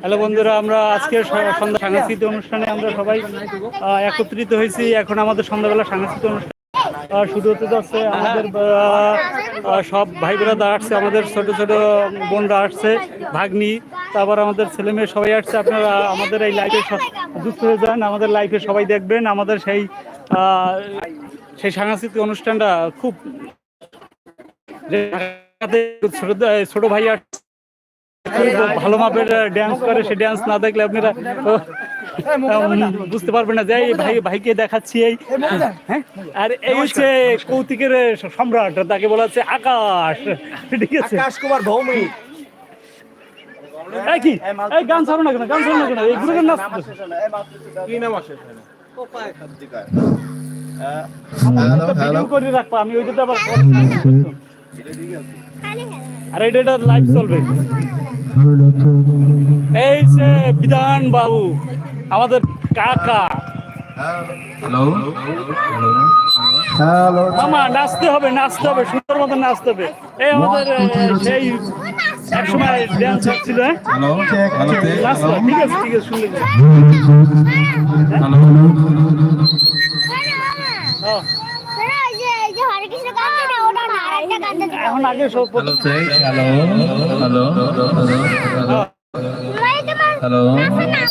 Hello বন্ধুরা আমরা আজকে সন্ধ্যা সাংস্কৃতিক অনুষ্ঠানে আমরা সবাই একত্রিত হয়েছি। এখন আমাদের সন্ধ্যাবেলা সাংস্কৃতিক অনুষ্ঠান। শুরু হতে যাচ্ছে। আমাদের সব ভাই বোনেরা আসছে। আমাদের ছোট ছোট বোনরা আসছে ভাগ্নি তারপর আমাদের ছেলে মেয়ে সবাই আসছে। আপনারা আমাদের এই লাইফে যুক্ত হয়ে যান। আমাদের লাইফে সবাই দেখবেন। আমাদের সেই আহ, সেই সাংস্কৃতিক অনুষ্ঠানটা খুব ছোট ছোট ভাই ভালো মাপের ড্যান্স করে সে ড্যান্স না দেখলে আপনারা বুঝতে পারবেন না। যে ভাই ভাইকে দেখাচ্ছি এই। হ্যাঁ? আর এই হচ্ছে কৌতিকের সম্রাট তাকে বলা হচ্ছে আকাশ। ঠিক আছে? আকাশ কুমার ভৌমিক। এই কি? এই গান ছাড়ো না কেন? গান ছাড়ো না কেন? এই গুলো নাচ কি নাম আসে ভিডিও করে রাখব আমি ওইটাতে আবার আর এটা লাইভ চলবে। এই যে বিধান বাবু আমাদের কাকা। মামা নাচতে হবে নাচতে হবে সুন্দর মতো নাচতে হবে। এই আমাদের সেই একসময় ড্যান্স হচ্ছিল হ্যাঁ? হ্যালো হ্যালো ঠিক আছে ঠিক আছে শুনলে হ্যালো হ্যাঁ, শোনো, ওই যে এই যে হরে কৃষ্ণ গান না ওটা না আরেকটা গান আছে এখন আগে সব হ্যালো হ্যালো হ্যালো হ্যাঁ। মানে হ্যালো